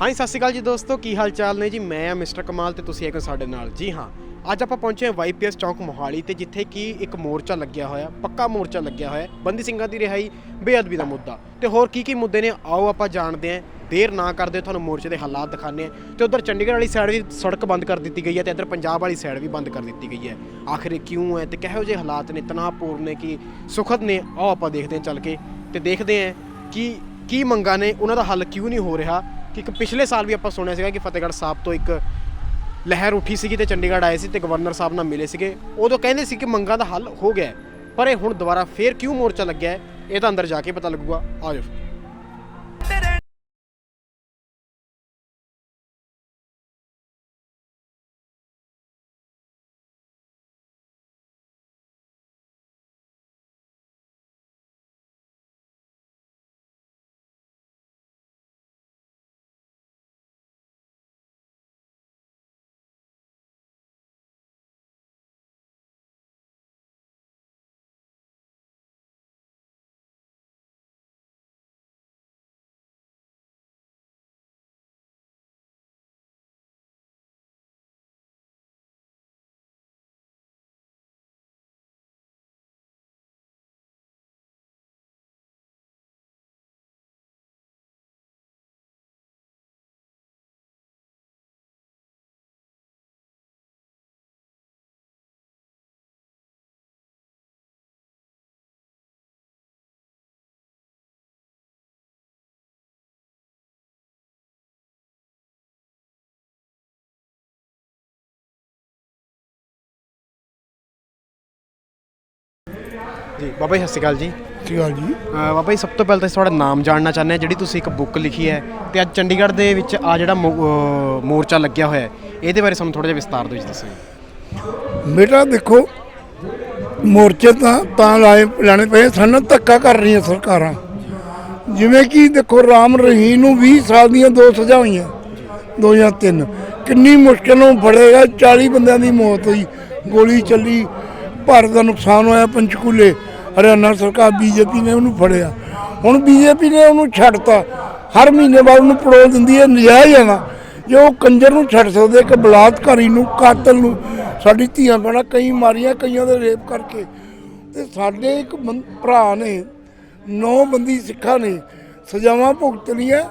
ਹਾਂਜੀ, ਸਤਿ ਸ਼੍ਰੀ ਅਕਾਲ ਜੀ ਦੋਸਤੋ, ਕੀ ਹਾਲ ਚਾਲ ਨੇ ਜੀ? ਮੈਂ ਆ ਮਿਸਟਰ ਕਮਾਲ ਤੇ ਤੁਸੀਂ ਇੱਕ ਸਾਡੇ ਨਾਲ। ਜੀ ਹਾਂ, ਅੱਜ ਆਪਾਂ ਪਹੁੰਚੇ ਹਾਂ ਵਾਈਪੀਐਸ ਚੌਂਕ ਮੋਹਾਲੀ ਤੇ, ਜਿੱਥੇ ਕਿ ਇੱਕ ਮੋਰਚਾ ਲੱਗਿਆ ਹੋਇਆ, ਪੱਕਾ ਮੋਰਚਾ ਲੱਗਿਆ ਹੋਇਆ, ਬੰਦੀ ਸਿੰਘਾਂ ਦੀ ਰਿਹਾਈ, ਬੇਅਦਬੀ ਦਾ ਮੁੱਦਾ। ਤੇ ਹੋਰ ਕੀ ਕੀ ਮੁੱਦੇ ਨੇ, ਆਓ ਆਪਾਂ ਜਾਣਦੇ ਹਾਂ। ਦੇਰ ਨਾ ਕਰਦੇ, ਤੁਹਾਨੂੰ ਮੋਰਚੇ ਦੇ ਹਾਲਾਤ ਦਿਖਾਣੇ ਆ ਤੇ ਉਧਰ ਚੰਡੀਗੜ੍ਹ ਵਾਲੀ ਸਾਈਡ ਵੀ ਸੜਕ ਬੰਦ ਕਰ ਦਿੱਤੀ ਗਈ ਹੈ ਤੇ ਇੱਧਰ ਪੰਜਾਬ ਵਾਲੀ ਸਾਈਡ ਵੀ ਬੰਦ ਕਰ ਦਿੱਤੀ ਗਈ ਹੈ। ਆਖਿਰ ਕਿਉਂ ਹੈ ਤੇ ਕਿਹੋ ਜਿਹੇ ਹਾਲਾਤ ਨੇ, ਤਣਾਅਪੂਰਨ ਨੇ ਕਿ ਸੁਖਦ ਨੇ? ਆਓ ਆਪਾਂ ਦੇਖਦੇ ਹਾਂ ਚੱਲ ਕੇ ਤੇ ਦੇਖਦੇ ਹਾਂ ਕਿ ਕੀ ਮੰਗਾਂ ਨੇ, ਉਹਨਾਂ ਦਾ ਹੱਲ ਕਿਉਂ ਨਹੀਂ ਹੋ ਰਿਹਾ? ਕਿ ਇੱਕ ਪਿਛਲੇ ਸਾਲ ਵੀ ਆਪਾਂ ਸੁਣਿਆ ਸੀਗਾ ਕਿ ਫਤਿਹਗੜ੍ਹ ਸਾਹਿਬ ਤੋਂ ਇੱਕ ਲਹਿਰ ਉੱਠੀ ਸੀਗੀ ਤੇ ਚੰਡੀਗੜ੍ਹ ਆਏ ਸੀ ਤੇ ਗਵਰਨਰ ਸਾਹਿਬ ਨਾਲ ਮਿਲੇ ਸੀਗੇ। ਉਦੋਂ ਕਹਿੰਦੇ ਸੀ ਕਿ ਮੰਗਾਂ ਦਾ ਹੱਲ ਹੋ ਗਿਆ ਪਰ ਇਹ ਹੁਣ ਦੁਬਾਰਾ ਫੇਰ ਕਿਉਂ ਮੋਰਚਾ ਲੱਗਿਆ ਹੈ, ਇਹ ਤਾਂ ਅੰਦਰ ਜਾ ਕੇ ਪਤਾ ਲੱਗੂਗਾ। ਆ ਜੀ। ਬਾਬਾ ਜੀ ਸਤਿ ਸ਼੍ਰੀ ਅਕਾਲ ਜੀ। ਆ ਜੀ। ਅਹ ਬਾਬਾ ਜੀ ਸਭ ਤੋਂ ਪਹਿਲਾਂ ਤਾਂ ਅਸੀਂ ਤੁਹਾਡਾ ਨਾਮ ਜਾਣਨਾ ਚਾਹੁੰਦੇ ਹਾਂ ਜਿਹੜੀ ਤੁਸੀਂ ਇੱਕ ਬੁੱਕ ਲਿਖੀ ਹੈ ਤੇ ਅੱਜ ਚੰਡੀਗੜ੍ਹ ਦੇ ਵਿੱਚ ਆ ਜਿਹੜਾ ਮੋ- ਅਹ ਮੋਰਚਾ ਲੱਗਿਆ ਹੋਇਆ ਹੈ ਇਹਦੇ ਬਾਰੇ ਸਾਨੂੰ ਥੋੜਾ ਜਿਹਾ ਵਿਸਤਾਰ ਦਿਓ ਜੀ ਦੱਸੋ ਬੇਟਾ ਦੇਖੋ ਮੋਰਚੇ ਤਾਂ ਤਾਂ ਲਾਏ ਲਾਣੇ ਪਏ ਸਾਨੂੰ ਧੱਕਾ ਕਰ ਰਹੀਆਂ ਸਰਕਾਰਾਂ। ਜਿਵੇਂ ਕਿ ਦੇਖੋ ਰਾਮ ਰਹੀਮ ਨੂੰ 20 ਸਾਲ ਦੀਆਂ ਦੋ ਸਜ਼ਾ ਹੋਈਆਂ 2003 ਕਿੰਨੀ ਮੁਸ਼ਕਿਲ ਨਾਲ ਫੜੇਗਾ 40 ਬੰਦਿਆਂ ਦੀ ਮੌਤ ਹੋਈ ਗੋਲੀ ਚੱਲੀ ਭਾਰਤ ਦਾ ਨੁਕਸਾਨ ਹੋਇਆ ਪੰਚਕੂਲੇ। ਹਰਿਆਣਾ ਸਰਕਾਰ ਬੀਜੇਪੀ ਨੇ ਉਹਨੂੰ ਫੜਿਆ। ਹੁਣ ਬੀਜੇਪੀ ਨੇ ਉਹਨੂੰ ਛੱਡਤਾ। ਹਰ ਮਹੀਨੇ ਬਾਅਦ ਉਹਨੂੰ ਪੜੋ ਦਿੰਦੀ ਹੈ, ਨਜਾਇਜ਼ ਹੈ ਨਾ। ਜੇ ਉਹ ਕੰਜਰ ਨੂੰ ਛੱਡ ਸਕਦੇ, ਇੱਕ ਬਲਾਤਕਾਰੀ ਨੂੰ, ਕਾਤਲ ਨੂੰ, ਸਾਡੀ ਧੀਆਂ ਭੈਣਾਂ ਕਈ ਮਾਰੀਆਂ, ਕਈਆਂ ਦੇ ਰੇਪ ਕਰਕੇ। ਤੇ ਸਾਡੇ ਇੱਕ ਬੰ- ਭਰਾ ਨੇ, ਨੌ ਬੰਦੀ ਸਿੱਖਾਂ ਨੇ, ਸਜ਼ਾਵਾਂ ਭੁਗਤ ਲਈਆਂ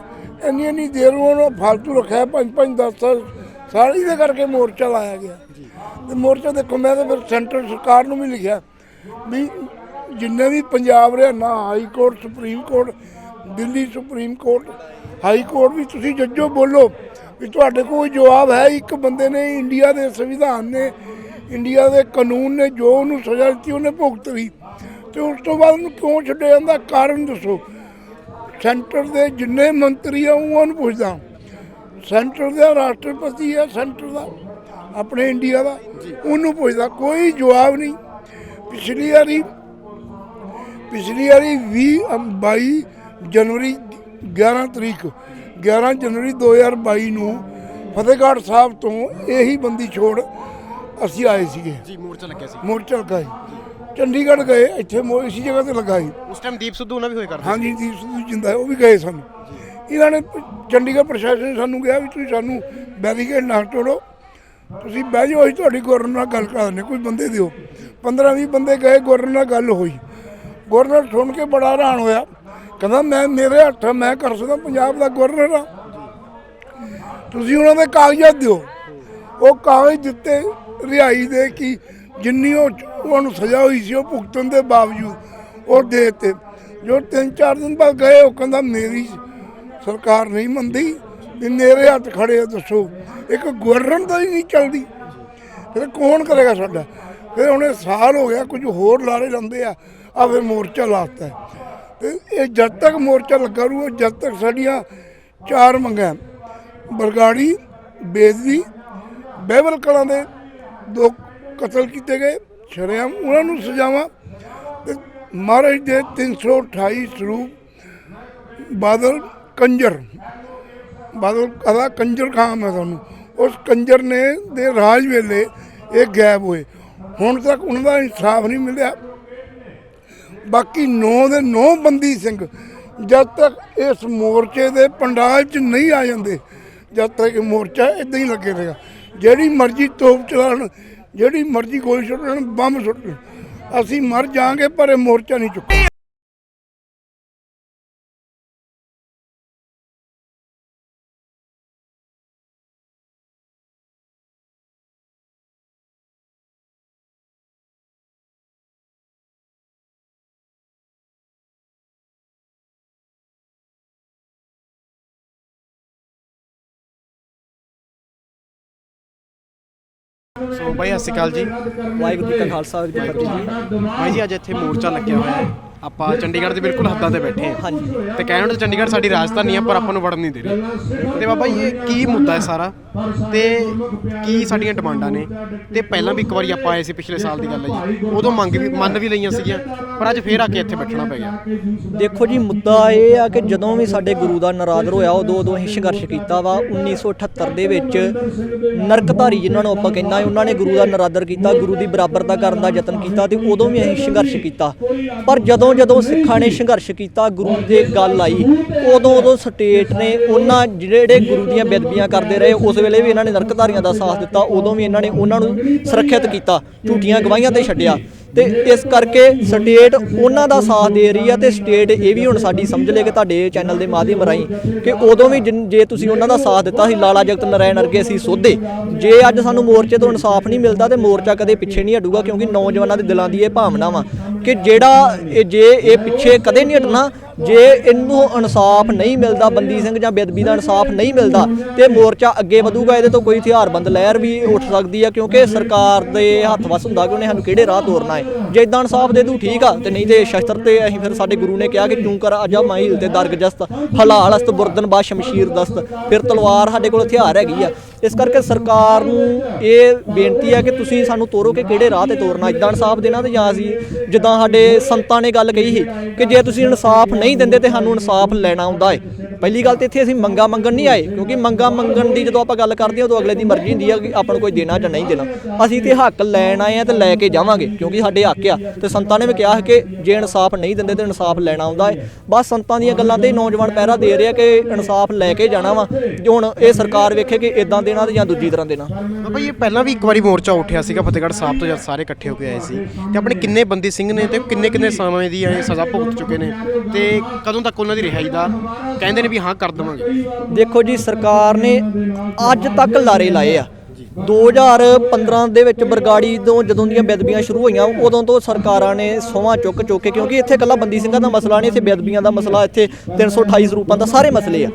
ਇੰਨੀ ਇੰਨੀ ਦੇਰ ਨੂੰ ਉਹਨੂੰ ਫਾਲਤੂ ਰੱਖਿਆ, ਪੰਜ ਪੰਜ 10 ਸਾਲ ਸਾਰੀ ਦੇ ਕਰਕੇ ਮੋਰਚਾ ਲਾਇਆ ਗਿਆ। ਤੇ ਮੋਰਚਾ ਦੇਖੋ, ਮੈਂ ਤਾਂ ਫਿਰ ਸੈਂਟਰ ਸਰਕਾਰ ਨੂੰ ਵੀ ਲਿਖਿਆ ਵੀ ਜਿੰਨੇ ਵੀ Punjab Haryana, high court, supreme court, Delhi supreme court, high court ਵੀ ਤੁਸੀਂ ਜੱਜੋ ਬੋਲੋ ਵੀ ਤੁਹਾਡੇ ਕੋਲ ਜਵਾਬ ਹੈ, ਇੱਕ ਬੰਦੇ ਨੇ ਇੰਡੀਆ ਦੇ ਸੰਵਿਧਾਨ ਨੇ, ਇੰਡੀਆ ਦੇ ਕਾਨੂੰਨ ਨੇ, ਜੋ ਉਹਨੂੰ ਸਜ਼ਾ ਦਿੱਤੀ, ਉਹਨੇ ਭੁਗਤ ਲਈ ਤੇ ਉਸ ਤੋਂ ਬਾਅਦ ਉਹਨੂੰ ਕਿਉਂ ਛੱਡਿਆ ਜਾਂਦਾ? ਕਾਰਨ ਦੱਸੋ। ਸੈਂਟਰ ਦੇ ਜਿੰਨੇ ਮੰਤਰੀ ਆ ਉਹਨਾਂ ਨੂੰ ਪੁੱਛਦਾ। ਸੈਂਟਰ ਦਾ ਰਾਸ਼ਟਰਪਤੀ ਹੈ ਸੈਂਟਰ ਦਾ, ਆਪਣੇ ਇੰਡੀਆ ਦਾ, ਉਹਨੂੰ ਪੁੱਛਦਾ। ਕੋਈ ਜਵਾਬ ਨਹੀਂ। ਪਿਛਲੀ ਵਾਰੀ ਪਿਛਲੀ ਵਾਰੀ 20 ਅਮ 22 ਜਨਵਰੀ 11 ਤਰੀਕ 11 ਜਨਵਰੀ 2022 ਨੂੰ ਫਤਿਹਗੜ੍ਹ ਸਾਹਿਬ ਤੋਂ ਇਹੀ ਬੰਦੀ ਛੋੜ ਅਸੀਂ ਆਏ ਸੀਗੇ। ਜੀ ਮੋਰਚਾ ਲੱਗਿਆ ਸੀ। ਮੋਰਚਾ ਲਗਾਈ। ਚੰਡੀਗੜ੍ਹ ਗਏ ਇੱਥੇ ਮੋ ਇਸੀ ਜਗ੍ਹਾ ਤੇ ਲਗਾਈ। ਉਸ ਟਾਈਮ ਦੀਪ ਸਿੱਧੂ ਨਾਲ ਵੀ ਹੋਏ ਕਰਦੇ ਹਾਂਜੀ ਦੀਪ ਸਿੱਧੂ ਜਿੰਦਾ ਹੈ, ਉਹ ਵੀ ਗਏ ਸਨ। ਇਹਨਾਂ ਨੇ ਪ- ਚੰਡੀਗੜ੍ਹ ਪ੍ਰਸ਼ਾਸਨ ਨੇ ਸਾਨੂੰ ਕਿਹਾ ਵੀ ਤੁਸੀਂ ਸਾਨੂੰ ਬੈਰੀਕੇਡ ਨਾ ਤੋੜੋ। ਤੁਸੀਂ ਬਹਿ ਜਾਓ ਅਸੀਂ ਤੁਹਾਡੀ ਗਵਰਨਰ ਨਾਲ ਗੱਲ ਕਰਾ ਦਿੰਦੇ ਕੋਈ ਬੰਦੇ ਦਿਓ। 15 20 ਬੰਦੇ ਗਏ ਗਵਰਨਰ ਨਾਲ ਗੱਲ ਹੋਈ। ਗਵਰਨਰ ਸੁਣ ਕੇ ਬੜਾ ਹੈਰਾਨ ਹੋਇਆ। ਕਹਿੰਦਾ ਮੈਂ ਮੇਰੇ ਹੱਥ ਆ, ਮੈਂ ਕਰ ਸਕਦਾ ਪੰਜਾਬ ਦਾ ਗਵਰਨਰ ਆ। ਤੁਸੀਂ ਉਹਨਾਂ ਦੇ ਕਾਗਜ਼ਾਤ ਦਿਓ। ਉਹ ਕਾਗਜ਼ ਦਿੱਤੇ ਰਿਹਾਈ ਦੇ ਕਿ ਜਿੰਨੀ ਉਹ ਉਹਨੂੰ ਸਜ਼ਾ ਹੋਈ ਸੀ ਉਹ ਭੁਗਤਣ ਦੇ ਬਾਵਜੂਦ ਉਹ ਦੇ ਦਿੱਤੇ। ਜੋ ਤਿੰਨ ਚਾਰ ਦਿਨ ਬਾਅਦ ਗਏ ਉਹ ਕਹਿੰਦਾ ਮੇਰੀ ਸਰਕਾਰ ਨਹੀਂ ਮੰਨਦੀ ਵੀ ਮੇਰੇ ਹੱਥ ਖੜੇ ਦੱਸੋ। ਇੱਕ ਗਵਰਨਰ ਦਾ ਹੀ ਨਹੀਂ ਚੱਲਦੀ। ਫਿਰ ਕੌਣ ਕਰੇਗਾ ਸਾਡਾ? ਫਿਰ ਉਹਨੇ ਸਾਲ ਹੋ ਗਿਆ ਕੁਝ ਹੋਰ ਲਾਰੇ ਲਾਉਂਦੇ ਆ। ਆ ਮੋਰਚਾ ਲਾਤਾ ਹੈ। ਤੇ ਇਹ ਜਦ ਤੱਕ ਮੋਰਚਾ ਲੱਗਾ ਰਹੂ ਜਦ ਤੱਕ ਸਾਡੀਆਂ ਚਾਰ ਮੰਗਾਂ ਬਰਗਾੜੀ ਬੇਦਵੀ ਬਹਿਬਲ ਕਲਾਂ ਦੇ ਦੋ ਕਤਲ ਕੀਤੇ ਗਏ, ਸ਼ਰੇਆਮ ਉਹਨਾਂ ਨੂੰ ਸਜ਼ਾਵਾਂ ਤੇ ਮਹਾਰਾਜ ਦੇ 328 ਸਰੂਪ ਬਾਦਲ ਕੰਜਰ। ਬਾਦਲ ਕਹਦਾ, ਕੰਜਰ ਖਾਂ ਮੈਂ ਤੁਹਾਨੂੰ? ਉਸ ਕੰਜਰ ਨੇ ਦੇ ਰਾਜ ਵੇਲੇ ਇਹ ਗਾਇਬ ਹੋਏ। ਹੁਣ ਤੱਕ ਉਹਨਾਂ ਦਾ ਇਨਸਾਫ ਨਹੀਂ ਮਿਲਿਆ। ਬਾਕੀ 9 ਦੇ 9 ਬੰਦੀ ਸਿੰਘ ਜਦ ਤੱਕ ਇਸ ਮੋਰਚੇ ਦੇ ਪੰਡਾਲ 'ਚ ਨਹੀਂ ਆ ਜਾਂਦੇ, ਜਦ ਤੱਕ ਇਹ ਮੋਰਚਾ ਇਦਾਂ ਹੀ ਲੱਗੇ ਰਹੇਗਾ ਜਿਹੜੀ ਮਰਜ਼ੀ ਤੋਪ ਚਲਾਉਣ, ਜਿਹੜੀ ਮਰਜ਼ੀ ਗੋਲੀ ਸੁੱਟਣ, ਬੰਬ ਸੁੱਟਣ, ਅਸੀਂ ਮਰ ਜਾਾਂਗੇ ਪਰ ਇਹ ਮੋਰਚਾ ਨਹੀਂ ਚੁੱਕਣਾ ਸੋ ਬਾਈ ਸਤਿ ਸ਼੍ਰੀ ਅਕਾਲ ਜੀ। ਵਾਹਿਗੁਰੂ ਜੀ ਕਾ ਖਾਲਸਾ ਵਾਹਿਗੁਰੂ ਜੀ ਕੀ ਫਤਿਹ ਜੀ। ਬਾਈ ਜੀ ਅੱਜ ਇੱਥੇ ਮੋਰਚਾ ਲੱਗਿਆ ਹੋਇਆ ਹੈ। ਆਪਾਂ ਚੰਡੀਗੜ੍ਹ ਦੇ ਬਿਲਕੁਲ ਹੱਦਾਂ ਤੇ ਬੈਠੇ ਹਾਂ। ਹਾਂਜੀ ਤੇ ਕਹਿਣ ਨੂੰ ਚੰਡੀਗੜ੍ਹ ਸਾਡੀ ਰਾਜਧਾਨੀ ਆ, ਪਰ ਆਪਾਂ ਨੂੰ ਵੜਨ ਨਹੀਂ ਦੇ ਰਹੇ। ਤੇ ਬਾਬਾ ਜੀ, ਇਹ ਕੀ ਮੁੱਦਾ ਹੈ ਸਾਰਾ? ਤੇ ਕੀ ਸਾਡੀਆਂ ਡਿਮਾਂਡਾਂ ਨੇ? ਤੇ ਪਹਿਲਾਂ ਵੀ ਇੱਕ ਵਾਰੀ ਆਪਾਂ ਆਏ ਸੀ ਪਿਛਲੇ ਸਾਲ ਦੀ ਗੱਲ ਹੈ ਜੀ। ਉਦੋਂ ਮੰਗ ਵੀ ਮੰਨ ਵੀ ਲਈਆਂ ਸੀਗੀਆਂ, ਪਰ ਅੱਜ ਫੇਰ ਆ ਕੇ ਇੱਥੇ ਬੈਠਣਾ ਪੈ ਗਿਆ। ਦੇਖੋ ਜੀ, ਮੁੱਦਾ ਇਹ ਆ ਕਿ ਜਦੋਂ ਵੀ ਸਾਡੇ ਗੁਰੂ ਦਾ ਨਰਾਦਰ ਹੋਇਆ, ਉਦੋਂ ਉਦੋਂ ਅਸੀਂ ਸੰਘਰਸ਼ ਕੀਤਾ ਵਾ। 1978 ਦੇ ਵਿੱਚ ਨਰਕਧਾਰੀ ਜਿਨ੍ਹਾਂ ਨੂੰ ਆਪਾਂ ਕਹਿੰਦਾ, ਉਹਨਾਂ ਨੇ ਗੁਰੂ ਦਾ ਨਰਾਦਰ ਕੀਤਾ, ਗੁਰੂ ਦੀ ਬਰਾਬਰਤਾ ਕਰਨ ਦਾ ਯਤਨ ਕੀਤਾ ਤੇ ਉਦੋਂ ਵੀ ਅਸੀਂ ਸੰਘਰਸ਼ ਕੀਤਾ। ਪਰ ਜਦੋਂ ਜਦੋਂ ਸਿੱਖਾਂ ਨੇ ਸੰਘਰਸ਼ ਕੀਤਾ, ਗੁਰੂ ਦੇ ਗੱਲ ਆਈ। ਉਦੋਂ ਉਦੋਂ ਸਟੇਟ ਨੇ ਉਹਨਾਂ ਜਿਹੜੇ ਗੁਰੂ ਦੀਆਂ ਬੇਦਬੀਆਂ ਕਰਦੇ ਰਹੇ, ਉਸ ਵੇਲੇ ਵੀ ਇਹਨਾਂ ਨੇ ਨਰਕਧਾਰੀਆਂ ਦਾ ਸਾਥ ਦਿੱਤਾ, ਉਦੋਂ ਵੀ ਇਹਨਾਂ ਨੇ ਉਹਨਾਂ ਨੂੰ ਸੁਰੱਖਿਅਤ ਕੀਤਾ, ਝੂਠੀਆਂ ਗਵਾਹੀਆਂ ਤੇ ਛੱਡਿਆ। ਤੇ ਇਸ ਕਰਕੇ ਸਟੇਟ ਉਹਨਾਂ ਦਾ ਸਾਥ ਦੇ ਰਹੀ ਆ ਤੇ ਸਟੇਟ ਇਹ ਵੀ ਹੁਣ ਸਾਡੀ ਸਮਝ ਲੈ ਕਿ ਤੁਹਾਡੇ ਚੈਨਲ ਦੇ ਮਾਧਿਅਮ ਰਾਹੀਂ ਕਿ ਉਦੋਂ ਵੀ ਜਿਨ- ਜੇ ਤੁਸੀਂ ਉਹਨਾਂ ਦਾ ਸਾਥ ਦਿੱਤਾ ਸੀ, ਲਾਲਾ ਜਗਤ ਨਰਾਇਣ ਅਰਗੇ ਅਸੀਂ ਸੋਧੇ, ਜੇ ਅੱਜ ਸਾਨੂੰ ਮੋਰਚੇ ਤੋਂ ਇਨਸਾਫ ਨਹੀਂ ਮਿਲਦਾ ਤੇ ਮੋਰਚਾ ਕਦੇ ਪਿੱਛੇ ਨਹੀਂ ਹਟੂਗਾ ਕਿਉਂਕਿ ਨੌਜਵਾਨਾਂ ਦੇ ਦਿਲਾਂ ਦੀ ਇਹ ਭਾਵਨਾ ਵਾ ਕਿ ਜਿਹੜਾ ਇਹ, ਜੇ ਇਹ ਪਿੱਛੇ ਕਦੇ ਨਹੀਂ ਹਟਣਾ ਜੇ ਇਹਨੂੰ ਇਨਸਾਫ ਨਹੀਂ ਮਿਲਦਾ, ਬੰਦੀ ਸਿੰਘ ਜਾਂ ਬੇਦਬੀ ਦਾ ਇਨਸਾਫ ਨਹੀਂ ਮਿਲਦਾ, ਤੇ ਮੋਰਚਾ ਅੱਗੇ ਵਧੂਗਾ, ਇਹਦੇ ਤੋਂ ਕੋਈ ਹਥਿਆਰਬੰਦ ਲਹਿਰ ਵੀ ਉੱਠ ਸਕਦੀ ਹੈ ਕਿਉਂਕਿ ਸਰਕਾਰ ਦੇ ਹੱਥ ਵਸ ਹੁੰਦਾ ਕਿ ਉਹਨੇ ਸਾਨੂੰ ਕਿਹੜੇ ਰਾਹ ਤੋਰਨਾ ਹੈ। ਜੇ ਇਦਾਂ ਇਨਸਾਫ ਦੇ ਦੂ, ਠੀਕ ਆ, ਤੇ ਨਹੀਂ ਤੇ ਸ਼ਸਤਰ ਤੇ ਅਸੀਂ ਫਿਰ ਸਾਡੇ ਗੁਰੂ ਨੇ ਕਿਹਾ ਕਿ ਤੂੰ ਕਰ ਅਜਾ ਮਾਈਲ ਤੇ ਦਰਗ ਜਸਤ ਹਲਾਲ ਬੁਰਦਨ ਬਾ ਸ਼ਮਸ਼ੀਰ ਦਸਤ। ਫਿਰ ਤਲਵਾਰ ਸਾਡੇ ਕੋਲ ਹਥਿਆਰ ਹੈਗੀ ਆ। ਇਸ ਕਰਕੇ ਸਰਕਾਰ ਨੂੰ ਇਹ ਬੇਨਤੀ ਹੈ ਕਿ ਤੁਸੀਂ ਸਾਨੂੰ ਤੋਰੋ ਕਿ ਕਿਹੜੇ ਰਾਹ ਤੇ ਤੋਰਨਾ। ਇਦਾਂ ਇਨਸਾਫ ਦੇਣਾ ਤੇ ਜਾਂ ਅਸੀਂ ਜਿੱਦਾਂ ਸਾਡੇ ਸੰਤਾਂ ਨੇ ਗੱਲ ਕਹੀ ਸੀ ਕਿ ਜੇ ਤੁਸੀਂ ਇਨਸਾਫ ਨਹੀਂ ਦਿੰਦੇ ਤੇ ਸਾਨੂੰ ਇਨਸਾਫ ਲੈਣਾ ਆਉਂਦਾ ਹੈ ਪਹਿਲੀ ਗੱਲ ਤੇ ਇੱਥੇ ਅਸੀਂ ਮੰਗਾ ਮੰਗਣ ਨਹੀਂ ਆਏ, ਕਿਉਂਕਿ ਮੰਗਾ ਮੰਗਣ ਦੀ ਜਦੋਂ ਆਪਾਂ ਗੱਲ ਕਰਦੇ ਹਾਂ, ਉਦੋਂ ਅਗਲੇ ਦੀ ਮਰਜ਼ੀ ਹੁੰਦੀ ਆ ਕਿ ਆਪਾਂ ਨੂੰ ਕੋਈ ਦੇਣਾ ਜਾਂ ਨਹੀਂ ਦੇਣਾ। ਅਸੀਂ ਤੇ ਹੱਕ ਲੈਣ ਆਏ ਆ ਤੇ ਲੈ ਕੇ ਜਾਵਾਂਗੇ, ਕਿਉਂਕਿ ਸਾਡੇ ਹੱਕ ਆ। ਤੇ ਸੰਤਾਂ ਨੇ ਵੀ ਕਿਹਾ ਹੈ ਕਿ ਜੇ ਇਨਸਾਫ ਨਹੀਂ ਦਿੰਦੇ ਤੇ ਇਨਸਾਫ ਲੈਣਾ ਆਉਂਦਾ ਹੈ ਬਸ ਸੰਤਾਂ ਦੀਆਂ ਗੱਲਾਂ ਤੇ ਹੀ ਨੌਜਵਾਨ ਪਹਿਰਾ ਦੇ ਰਿਹਾ ਕਿ ਇਨਸਾਫ ਲੈ ਕੇ ਜਾਣਾ ਵਾ। ਹੁਣ ਇਹ ਸਰਕਾਰ ਵੇਖੇ ਕਿ ਇਦਾਂ ਦੇਣਾ ਤੇ ਜਾਂ ਦੂਜੀ ਤਰ੍ਹਾਂ ਦੇਣਾ? ਬਾਬਾ ਜੀ ਇਹ ਪਹਿਲਾਂ ਵੀ ਇੱਕ ਵਾਰੀ ਮੋਰਚਾ ਉੱਠਿਆ ਸੀਗਾ ਫਤਿਹਗੜ੍ਹ ਸਾਹਿਬ ਤੋਂ ਜਦ ਸਾਰੇ ਇਕੱਠੇ ਹੋ ਕੇ ਆਏ ਸੀ। ਤੇ ਆਪਣੇ ਕਿੰਨੇ ਬੰਦੀ ਸਿੰਘ ਨੇ ਤੇ ਕਿੰਨੇ ਕਿੰਨੇ ਸਮੇਂ ਦੀ ਇਹ ਸਜ਼ਾ ਭੁਗਤ ਚੁੱਕੇ ਨੇ। ਤੇ ਕਦੋਂ ਤੱਕ ਉਹਨਾਂ ਦੀ ਰਿਹਾਈ ਦਾ ਕਹਿੰਦੇ ਨੇ ਵੀ ਹਾਂ ਕਰ ਦੇਵਾਂਗੇ। ਦੇਖੋ ਜੀ ਸਰਕਾਰ ਨੇ ਅੱਜ ਤੱਕ ਲਾਰੇ ਲਾਏ ਆ। 2015 ਦੇ ਵਿੱਚ ਬਰਗਾੜੀ ਤੋਂ ਜਦੋਂ ਦੀਆਂ ਬੇਦਬੀਆਂ ਸ਼ੁਰੂ ਹੋਈਆਂ, ਉਦੋਂ ਤੋਂ ਸਰਕਾਰਾਂ ਨੇ ਸੋਹਾਂ ਚੁੱਕ ਚੁੱਕ ਕੇ, ਕਿਉਂਕਿ ਇੱਥੇ ਕੱਲਾ ਬੰਦੀ ਸਿੰਘਾਂ ਦਾ ਮਸਲਾ ਨਹੀਂ, ਇੱਥੇ ਬੇਦਬੀਆਂ ਦਾ ਮਸਲਾ, ਇੱਥੇ 328 ਰੂਪਾਂ ਦਾ ਸਾਰੇ ਮਸਲੇ ਆ।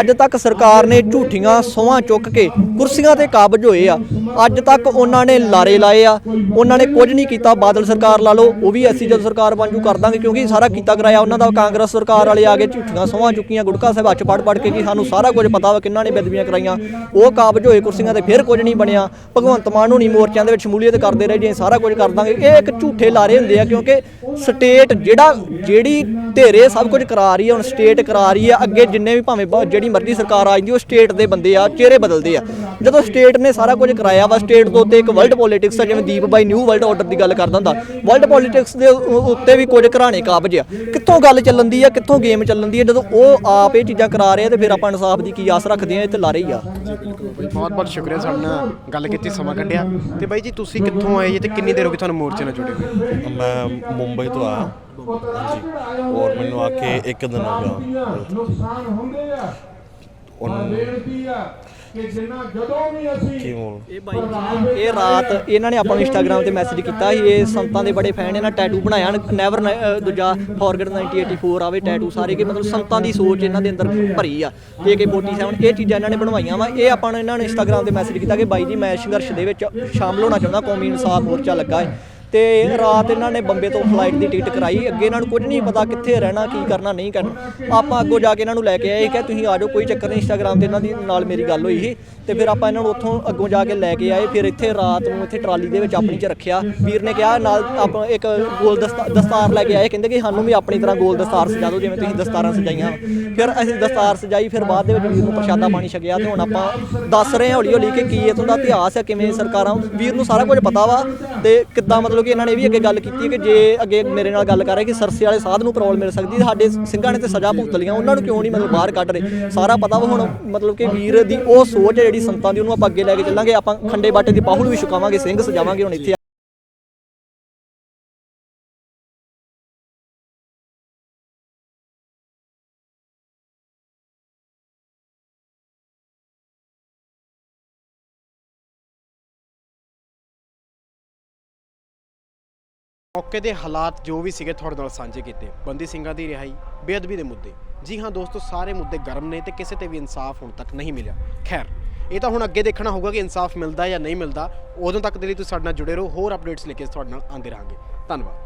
ਅੱਜ ਤੱਕ ਸਰਕਾਰ ਨੇ ਝੂਠੀਆਂ ਸੋਹਾਂ ਚੁੱਕ ਕੇ ਕੁਰਸੀਆਂ ਤੇ ਕਾਬਜ ਹੋਏ ਆ। ਅੱਜ ਤੱਕ ਉਹਨਾਂ ਨੇ ਲਾਰੇ ਲਾਏ ਆ। ਉਹਨਾਂ ਨੇ ਕੁਝ ਨਹੀਂ ਕੀਤਾ, ਬਾਦਲ ਸਰਕਾਰ ਲਾ ਲਓ, ਉਹ ਵੀ ਅਸੀਂ ਜਦ ਸਰਕਾਰ ਬਣ ਕਰ ਦਾਂਗੇ, ਕਿਉਂਕਿ ਸਾਰਾ ਕੀਤਾ ਕਰਾਇਆ ਉਹਨਾਂ ਦਾ, ਕਾਂਗਰਸ ਸਰਕਾਰ ਵਾਲੇ ਆ ਕੇ ਝੂਠੀਆਂ ਸੋਹਾਂ ਚੁੱਕੀਆਂ, ਗੁਟਕਾ ਸਾਹਿਬ ਹੱਥ ਪੜ ਪੜ ਕੇ ਕਿ ਸਾਨੂੰ ਸਾਰਾ ਕੁਝ ਪਤਾ ਵਾ ਕਿੰਨਾਂ ਨੇ ਬੇਦਬੀਆਂ ਕਰਾਈਆਂ। ਉਹ ਕਾਬਜ ਹੋਏ ਕੁਰਸੀਆਂ ਤੇ, ਫਿਰ ਕੁਝ ਨਹੀਂ ਬਣਿਆ। ਭਗਵੰਤ ਮਾਨ ਨੂੰ ਨਹੀਂ ਮੋਰਚਿਆਂ ਦੇ ਵਿੱਚ ਸ਼ਮੂਲੀਅਤ ਕਰਦੇ ਰਹੇ, ਜੇ ਸਾਰਾ ਕੁਝ ਕਰ ਦਾਂਗੇ। ਇਹ ਇੱਕ ਝੂਠੇ ਲਾਰੇ ਹੁੰਦੇ ਆ, ਕਿਉਂਕਿ ਸਟੇਟ ਜਿਹੜਾ, ਜਿਹੜੀ ਧੇਰੇ ਸਭ ਕੁਝ ਕਰਾ ਰਹੀ ਹੈ ਹੁਣ ਸਟੇਟ ਕਰਾ ਰਹੀ ਹੈ ਅੱਗੇ ਜਿੰਨੇ ਵੀ ਭਾਵੇਂ ਜਿਹੜੀ ਮਰਜ਼ੀ ਸਰਕਾਰ ਆ ਜਾਂਦੀ, ਉਹ ਸਟੇਟ ਦੇ ਬੰਦੇ ਆ, ਚਿਹਰੇ ਬਦਲਦੇ ਆ। ਜਦੋਂ ਸਟੇਟ ਨੇ ਸਾਰਾ ਕੁਝ ਕਰਾਇਆ ਵਾ ਸਟੇਟ ਤੋਂ ਉੱਤੇ ਇੱਕ ਵਰਲਡ ਪੋਲਿਟਿਕਸ ਆ, ਜਿਵੇਂ ਦੀਪ ਬਾਈ ਨਿਊ ਵਰਲਡ ਆਰਡਰ ਦੀ ਗੱਲ ਕਰਦਾ ਹੁੰਦਾ ਵਰਲਡ ਪੋਲਿਟਿਕਸ ਦੇ ਉੱਤੇ ਵੀ ਕੁਝ ਘਰਾਣੇ ਕਾਬਜ ਆ। ਕਿੱਥੋਂ ਗੱਲ ਚੱਲਣ ਦੀ ਆ, ਕਿੱਥੋਂ ਗੇਮ ਚੱਲਣ ਦੀ ਆ? ਜਦੋਂ ਉਹ ਆਪ ਇਹ ਚੀਜ਼ਾਂ ਕਰਾ ਰਹੇ ਆ, ਤੇ ਫਿਰ ਆਪਾਂ ਇਨਸਾਫ ਦੀ ਕੀ ਆਸ ਰੱਖਦੇ ਆ, ਇਹ ਤੇ ਲਾਰੇ ਹੀ ਆ। ਬਹੁਤ ਬਹੁਤ ਸ਼ੁਕਰੀਆ ਸਾਡੇ ਨਾਲ ਗੱਲ ਕੀਤੀ ਸਮਾਂ ਕੱਢਿਆ। ਤੇ ਬਾਈ ਜੀ ਤੁਸੀਂ ਕਿੱਥੋਂ ਆਏ ਜੀ ਤੇ ਕਿੰਨੀ ਦੇਰ ਹੋ ਗਈ ਤੁਹਾਨੂੰ ਮੋਰਚੇ ਨਾਲ ਜੁੜੇ ਹੋਏ? ਮੈਂ ਮੁੰਬਈ ਤੋਂ ਆਇਆ। ਹਾਂਜੀ। ਔਰ ਮੈਨੂੰ ਆ ਕੇ ਇੱਕ ਦਿਨ ਹੋ ਗਿਆ। ਨੁਕਸਾਨ ਹੁੰਦੇ ਕਿ ਕੀ ਇਹ ਬਾਈ ਜੀ, ਇਹ ਰਾਤ ਇਹਨਾਂ ਨੇ ਆਪਾਂ ਨੂੰ ਇੰਸਟਾਗ੍ਰam ਤੇ ਮੈਸੇਜ ਕੀਤਾ ਸੀ ਇਹ ਸੰਤਾਂ ਦੇ ਬੜੇ ਫੈਨ ਇਹਨਾਂ ਟੈਟੂ ਬਣਾਇਆ ਨੈਵਰ ਦੂਜਾ ਫੋਰਗੇਟ 1984 ਆਵੇ ਟੈਟੂ ਸਾਰੇ ਕਿ ਮਤਲਬ ਸੰਤਾਂ ਦੀ ਸੋਚ ਇਹਨਾਂ ਦੇ ਅੰਦਰ ਭਰੀ ਆ AK47 ਇਹ ਚੀਜ਼ਾਂ ਇਹਨਾਂ ਨੇ ਬਣਵਾਈਆਂ ਵਾ ਇਹ ਆਪਾਂ ਨੂੰ ਇਹਨਾਂ ਨੇ ਇੰਸਟਾਗ੍ਰam ਤੇ ਮੈਸੇਜ ਕੀਤਾ ਕਿ ਬਾਈ ਜੀ ਮੈਂ ਸੰਘਰਸ਼ ਦੇ ਵਿੱਚ ਸ਼ਾਮਲ ਹੋਣਾ ਚਾਹੁੰਦਾ ਕੌਮੀ ਇਨਸਾਫ ਮੋਰਚਾ ਲੱਗਾ ਹੈ। ਤੇ ਰਾਤ ਇਹਨਾਂ ਨੇ ਬੰਬੇ ਤੋਂ ਫਲਾਈਟ ਦੀ ਟਿਕਟ ਕਰਾਈ। ਅੱਗੇ ਇਹਨਾਂ ਨੂੰ ਕੁਝ ਨਹੀਂ ਪਤਾ ਕਿੱਥੇ ਰਹਿਣਾ, ਕੀ ਕਰਨਾ, ਨਹੀਂ ਕਰਨਾ। ਆਪਾਂ ਅੱਗੋਂ ਜਾ ਕੇ ਇਹਨਾਂ ਨੂੰ ਲੈ ਕੇ ਆਏ। ਕਿ ਤੁਸੀਂ ਆ ਜਾਓ, ਕੋਈ ਚੱਕਰ ਨਹੀਂ ਇੰਸਟਾਗ੍ਰam ਤੇ ਇਹਨਾਂ ਦੀ ਨਾਲ ਮੇਰੀ ਗੱਲ ਹੋਈ ਸੀ। ਤੇ ਫਿਰ ਆਪਾਂ ਇਹਨਾਂ ਨੂੰ ਉੱਥੋਂ ਅੱਗੋਂ ਜਾ ਕੇ ਲੈ ਕੇ ਆਏ। ਫਿਰ ਇੱਥੇ ਰਾਤ ਨੂੰ ਇੱਥੇ ਟਰਾਲੀ ਦੇ ਵਿੱਚ ਆਪਣੀ ਚ ਰੱਖਿਆ। ਵੀਰ ਨੇ ਕਿਹਾ, ਨਾਲ ਆਪਾਂ ਇੱਕ ਗੋਲ ਦਸਤਾ- ਦਸਤਾਰ ਲੈ ਕੇ ਆਏ। ਕਹਿੰਦੇ ਕਿ, ਸਾਨੂੰ ਵੀ ਆਪਣੀ ਤਰ੍ਹਾਂ ਗੋਲ ਦਸਤਾਰ ਸਜਾ ਦਿਓ, ਜਿਵੇਂ ਤੁਸੀਂ ਦਸਤਾਰਾਂ ਸਜਾਈਆਂ। ਫਿਰ ਅਸੀਂ ਦਸਤਾਰ ਸਜਾਈ। ਫਿਰ ਬਾਅਦ ਦੇ ਵਿੱਚ ਵੀਰ ਨੂੰ ਪ੍ਰਸ਼ਾਦਾ ਪਾਣੀ ਛਕਿਆ ਤੇ ਹੁਣ ਆਪਾਂ ਦੱਸ ਰਹੇ ਹਾਂ ਹੌਲੀ ਹੌਲੀ ਕਿ ਕੀ ਇਥੋਂ ਦਾ ਇਤਿਹਾਸ ਹੈ, ਕਿਵੇਂ ਸਰਕਾਰਾਂ, ਵੀਰ ਨੂੰ ਸਾਰਾ ਕੁਝ ਪਤਾ ਵਾ। ਤੇ ਕਿੱਦਾਂ ਮਤਲਬ ਕਿ ਇਹਨਾਂ ਨੇ ਇਹ ਵੀ ਅੱਗੇ ਗੱਲ ਕੀਤੀ ਕਿ ਜੇ ਅੱਗੇ ਮੇਰੇ ਨਾਲ ਗੱਲ ਕਰ ਰਹੇ ਕਿ ਸਰਸੇ ਵਾਲੇ ਸਾਧ ਨੂੰ ਪ੍ਰੋਬਲਮ ਮਿਲ ਸਕਦੀ ਸਾਡੇ ਸਿੰਘਾਂ ਨੇ ਤੇ ਸਜ਼ਾ ਭੁਗਤ ਲਈਆਂ, ਉਹਨਾਂ ਨੂੰ ਕਿਉਂ ਨਹੀਂ ਮਤਲਬ ਬਾਹਰ ਕੱਢ ਰਹੇ? ਸਾਰਾ ਪਤਾ ਵਾ ਹੁਣ ਮਤਲਬ ਕਿ ਵੀਰ ਦੀ ਉਹ ਸੋਚ ਹੈ ਜਿਹੜੀ ਸੰਤਾਂ ਦੀ, ਉਹਨੂੰ ਆਪਾਂ ਅੱਗੇ ਲੈ ਕੇ ਚੱਲਾਂਗੇ, ਆਪਾਂ ਖੰਡੇ ਬਾਟੇ ਦੀ ਪਾਹੁਲ ਵੀ ਛੁਕਾਵਾਂਗੇ, ਸਿੰਘ ਸਜਾਵਾਂਗੇ, ਹੁਣ ਇੱਥੇ ਮੌਕੇ ਦੇ ਹਾਲਾਤ ਜੋ ਵੀ ਸੀਗੇ ਤੁਹਾਡੇ ਨਾਲ ਸਾਂਝੇ ਕੀਤੇ। ਬੰਦੀ ਸਿੰਘਾਂ ਦੀ ਰਿਹਾਈ, ਬੇਅਦਬੀ ਦੇ ਮੁੱਦੇ। ਜੀ ਹਾਂ ਦੋਸਤੋ, ਸਾਰੇ ਮੁੱਦੇ ਗਰਮ ਨੇ ਤੇ ਕਿਸੇ ਤੇ ਵੀ ਇਨਸਾਫ ਹੁਣ ਤੱਕ ਨਹੀਂ ਮਿਲਿਆ। ਖੈਰ, ਇਹ ਤਾਂ ਹੁਣ ਅੱਗੇ ਦੇਖਣਾ ਹੋਊਗਾ ਕਿ ਇਨਸਾਫ ਮਿਲਦਾ ਜਾਂ ਨਹੀਂ ਮਿਲਦਾ। ਉਦੋਂ ਤੱਕ ਦੇ ਲਈ ਤੁਸੀਂ ਸਾਡੇ ਨਾਲ ਜੁੜੇ ਰਹੋ। ਹੋਰ ਅਪਡੇਟਸ ਲੈ ਕੇ ਤੁਹਾਡੇ ਨਾਲ ਆਉਂਦੇ ਰਹਾਂਗੇ। ਧੰਨਵਾਦ।